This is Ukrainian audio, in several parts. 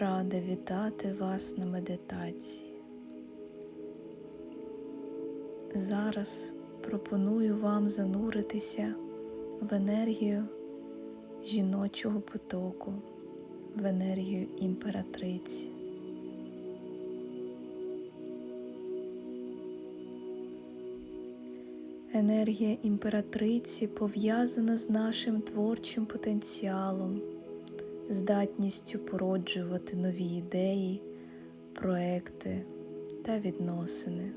рада вітати вас на медитації. Зараз пропоную вам зануритися в енергію жіночого потоку, в енергію імператриці. Енергія імператриці пов'язана з нашим творчим потенціалом, здатністю породжувати нові ідеї, проекти та відносини.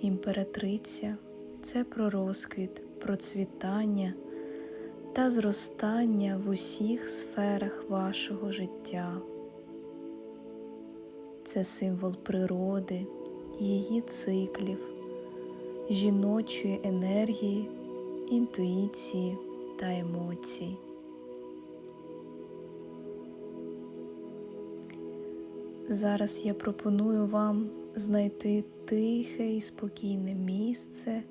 Імператриця це про розквіт, процвітання та зростання в усіх сферах вашого життя. Це символ природи, її циклів, жіночої енергії, інтуїції та емоцій. Зараз я пропоную вам знайти тихе і спокійне місце,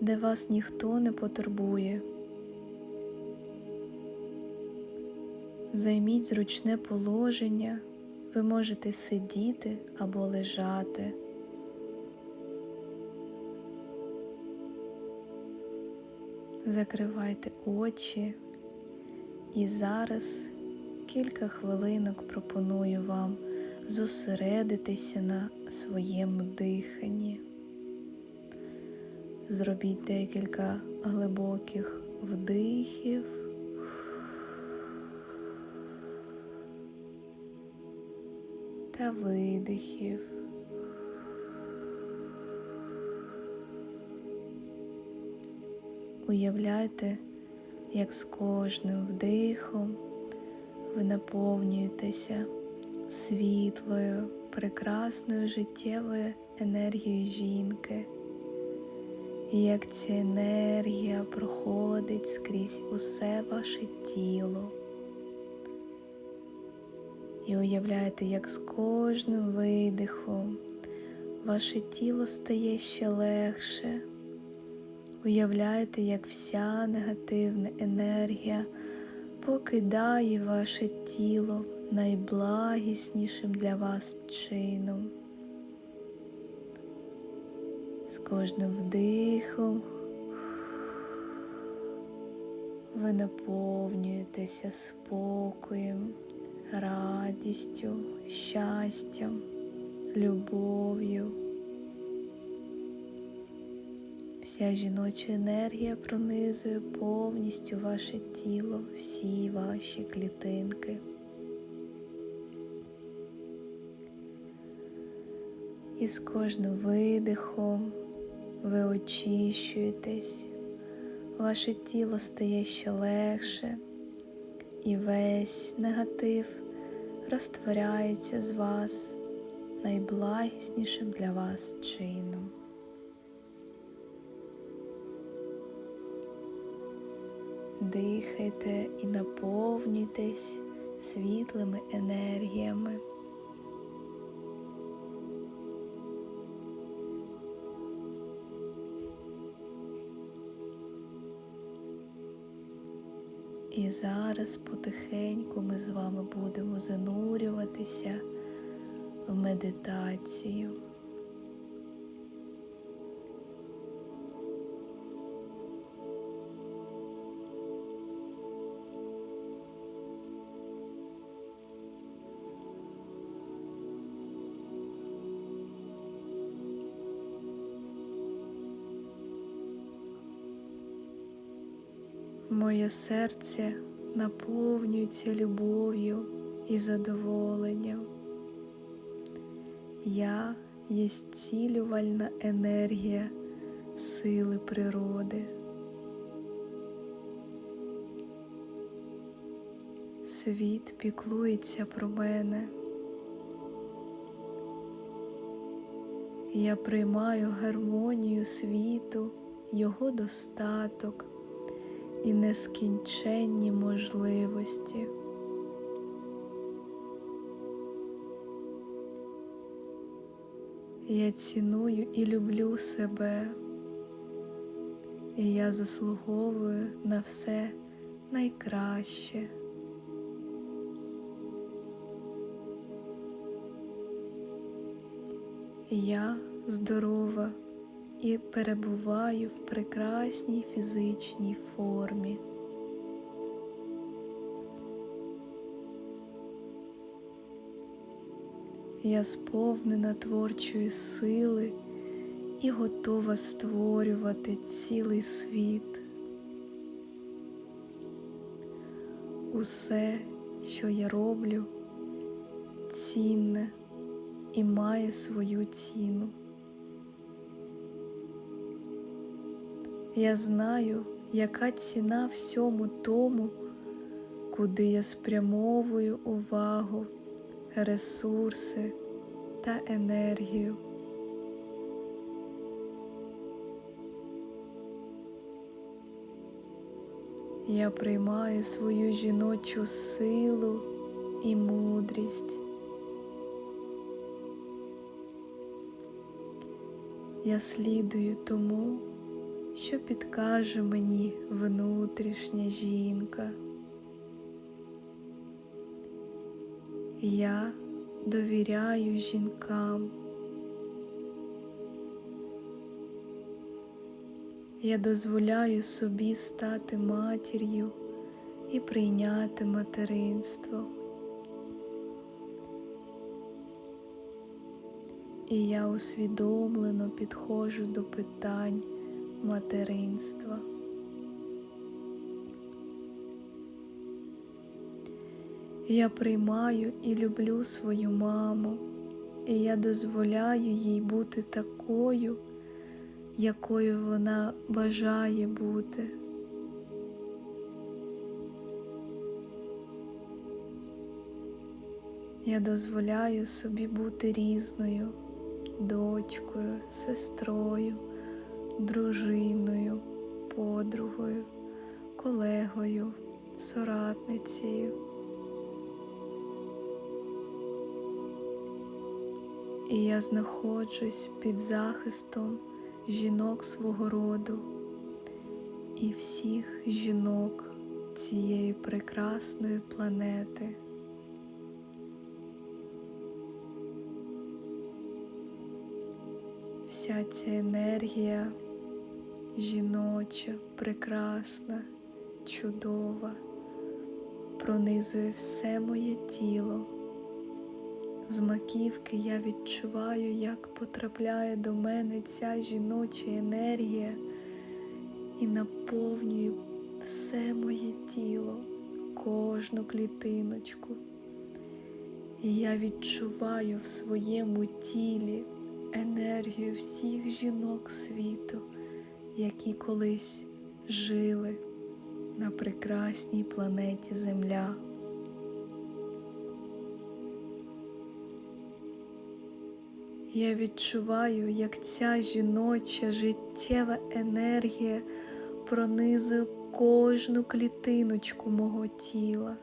де вас ніхто не потурбує. Займіть зручне положення, ви можете сидіти або лежати. Закривайте очі і зараз кілька хвилинок пропоную вам зосередитися на своєму диханні. Зробіть декілька глибоких вдихів. Та видихів. Уявляйте, як з кожним вдихом ви наповнюєтеся світлою, прекрасною життєвою енергією жінки, і як ця енергія проходить скрізь усе ваше тіло. І уявляєте, як з кожним видихом ваше тіло стає ще легше. Уявляєте, як вся негативна енергія покидає ваше тіло найблагіснішим для вас чином. З кожним вдихом ви наповнюєтеся спокоєм, радістю, щастям, любов'ю. Вся жіноча енергія пронизує повністю ваше тіло, всі ваші клітинки. І з кожним видихом ви очищуєтесь, ваше тіло стає ще легше, і весь негатив розтворяється з вас найблагіснішим для вас чином. Дихайте і наповнюйтесь світлими енергіями. І зараз потихеньку ми з вами будемо занурюватися в медитацію. Моє серце наповнюється любов'ю і задоволенням. Я є зцілювальна енергія сили природи. Світ піклується про мене. Я приймаю гармонію світу, його достаток і нескінченні можливості. Я ціную і люблю себе, і я заслуговую на все найкраще. Я здорова і перебуваю в прекрасній фізичній формі. Я сповнена творчої сили і готова створювати цілий світ. Усе, що я роблю, цінне і має свою ціну. Я знаю, яка ціна всьому тому, куди я спрямовую увагу, ресурси та енергію. Я приймаю свою жіночу силу і мудрість. Я слідую тому, що підкаже мені внутрішня жінка. Я довіряю жінкам. Я дозволяю собі стати матір'ю і прийняти материнство. І я усвідомлено підходжу до питань материнства. Я приймаю і люблю свою маму, і я дозволяю їй бути такою, якою вона бажає бути. Я дозволяю собі бути різною дочкою, сестрою, дружиною, подругою, колегою, соратницею. І я знаходжусь під захистом жінок свого роду і всіх жінок цієї прекрасної планети. Вся ця енергія жіноча, прекрасна, чудова, пронизує все моє тіло. З маківки я відчуваю, як потрапляє до мене ця жіноча енергія і наповнює все моє тіло, кожну клітиночку. І я відчуваю в своєму тілі енергію всіх жінок світу, які колись жили на прекрасній планеті Земля. Я відчуваю, як ця жіноча життєва енергія пронизує кожну клітиночку мого тіла.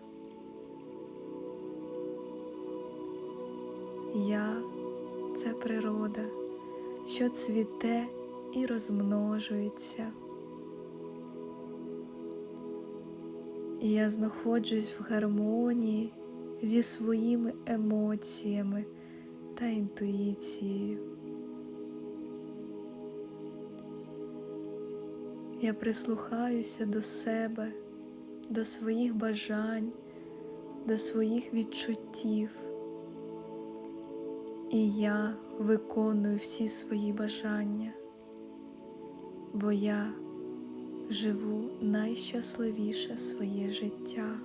Я це природа, що цвіте і розмножується. І я знаходжусь в гармонії зі своїми емоціями та інтуїцією. Я прислухаюся до себе, до своїх бажань, до своїх відчуттів. І я виконую всі свої бажання, бо я живу найщасливіше своє життя.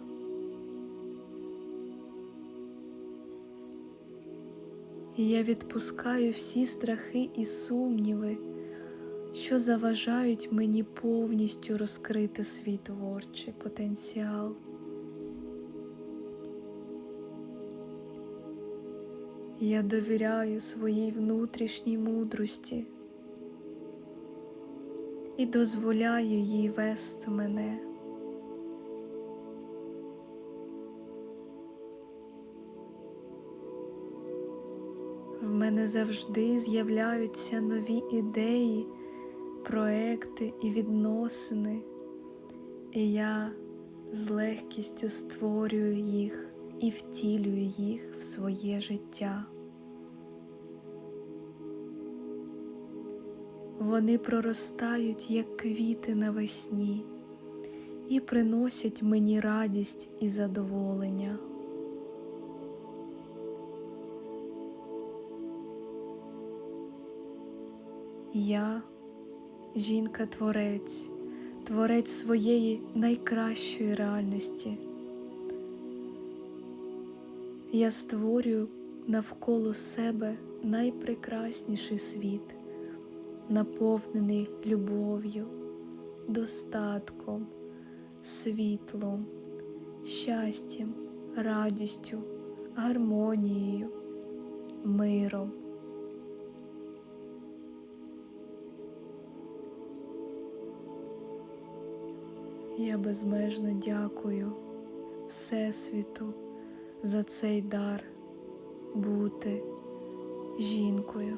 І я відпускаю всі страхи і сумніви, що заважають мені повністю розкрити свій творчий потенціал. Я довіряю своїй внутрішній мудрості і дозволяю їй вести мене. В мене завжди з'являються нові ідеї, проекти і відносини, і я з легкістю створюю їх і втілюю їх в своє життя. Вони проростають, як квіти навесні, і приносять мені радість і задоволення. Я жінка-творець, творець своєї найкращої реальності. Я створюю навколо себе найпрекрасніший світ, наповнений любов'ю, достатком, світлом, щастям, радістю, гармонією, миром. Я безмежно дякую Всесвіту за цей дар бути жінкою,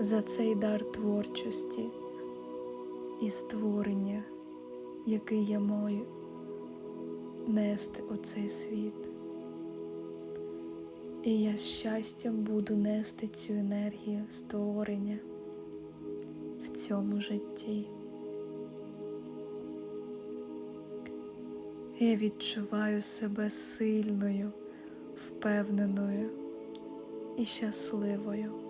за цей дар творчості і створення, який я маю нести у цей світ. І я з щастям буду нести цю енергію створення в цьому житті. Я відчуваю себе сильною, впевненою і щасливою.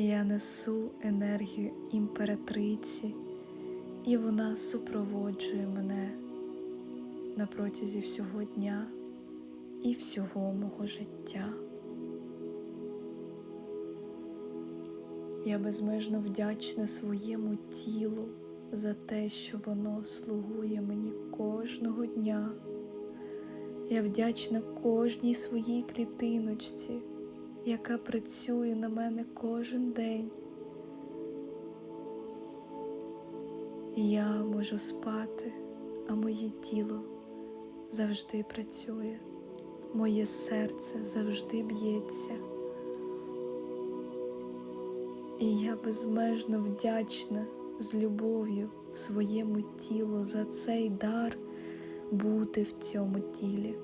Я несу енергію імператриці, і вона супроводжує мене на протязі всього дня і всього мого життя. Я безмежно вдячна своєму тілу за те, що воно слугує мені кожного дня. Я вдячна кожній своїй клітиночці, яка працює на мене кожен день. Я можу спати, а моє тіло завжди працює, моє серце завжди б'ється. І я безмежно вдячна з любов'ю своєму тілу за цей дар бути в цьому тілі,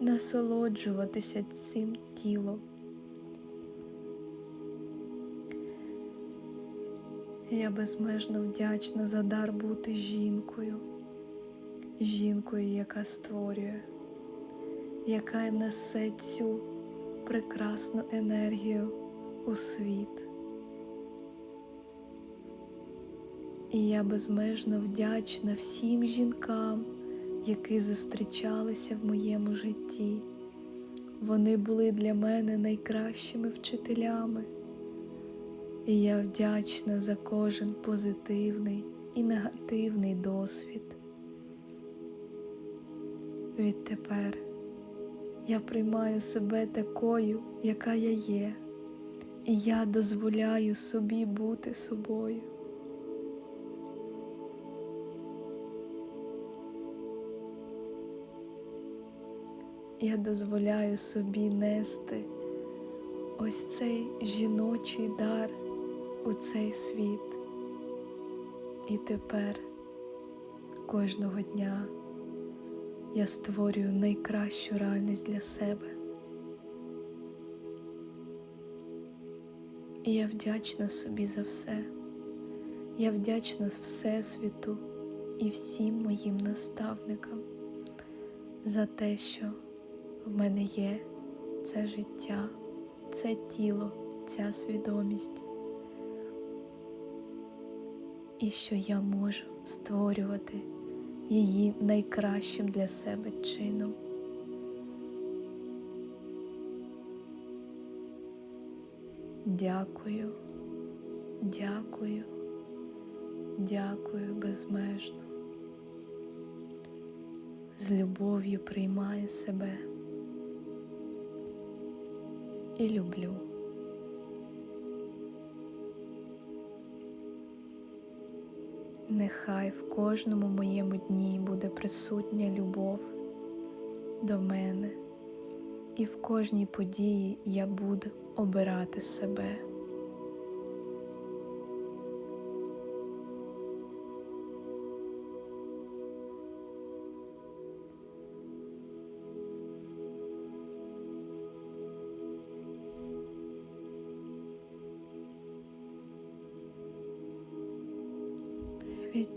насолоджуватися цим тілом. Я безмежно вдячна за дар бути жінкою, жінкою, яка створює, яка несе цю прекрасну енергію у світ. І я безмежно вдячна всім жінкам, які зустрічалися в моєму житті. Вони були для мене найкращими вчителями. І я вдячна за кожен позитивний і негативний досвід. Відтепер я приймаю себе такою, яка я є, і я дозволяю собі бути собою. Я дозволяю собі нести ось цей жіночий дар у цей світ. І тепер кожного дня я створюю найкращу реальність для себе. І я вдячна собі за все. Я вдячна Всесвіту і всім моїм наставникам за те, що в мене є це життя, це тіло, ця свідомість. І що я можу створювати її найкращим для себе чином. Дякую, дякую, дякую безмежно. З любов'ю приймаю себе і люблю. Нехай в кожному моєму дні буде присутня любов до мене, і в кожній події я буду обирати себе.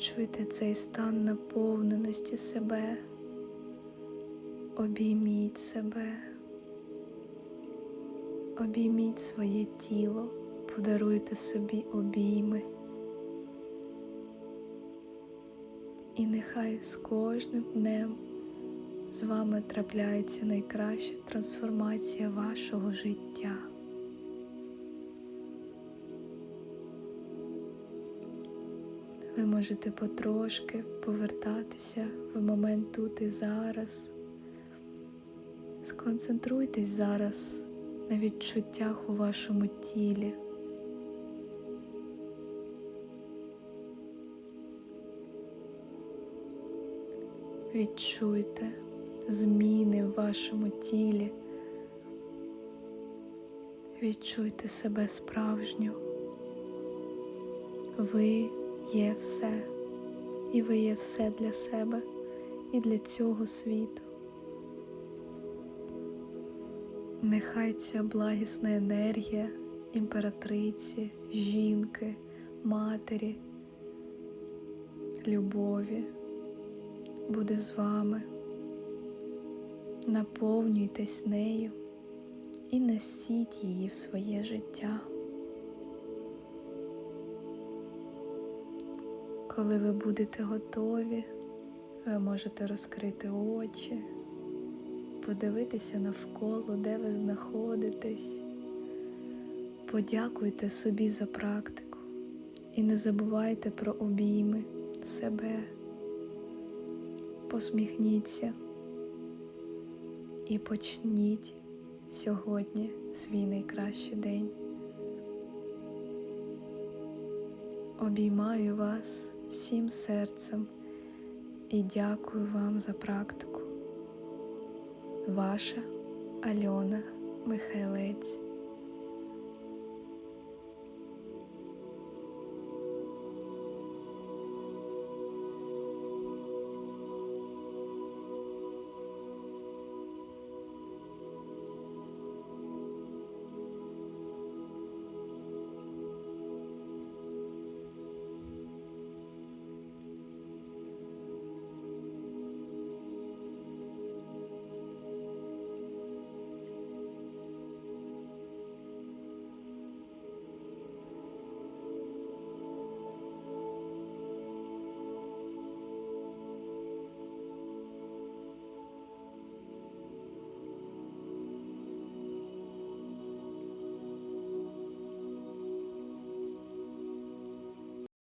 Відчуйте цей стан наповненості себе. Обійміть себе. Обійміть своє тіло, подаруйте собі обійми. І нехай з кожним днем з вами трапляється найкраща трансформація вашого життя. Ви можете потрошки повертатися в момент тут і зараз. Сконцентруйтесь зараз на відчуттях у вашому тілі. Відчуйте зміни в вашому тілі. Відчуйте себе справжньо. Ви є все, і ви є все для себе і для цього світу. Нехай ця благісна енергія імператриці, жінки, матері, любові буде з вами. Наповнюйтесь нею і несіть її в своє життя. Коли ви будете готові, ви можете розкрити очі, подивитися навколо, де ви знаходитесь. Подякуйте собі за практику і не забувайте про обійми себе. Посміхніться і почніть сьогодні свій найкращий день. Обіймаю вас всім серцем і дякую вам за практику. Ваша Альона Михайлець.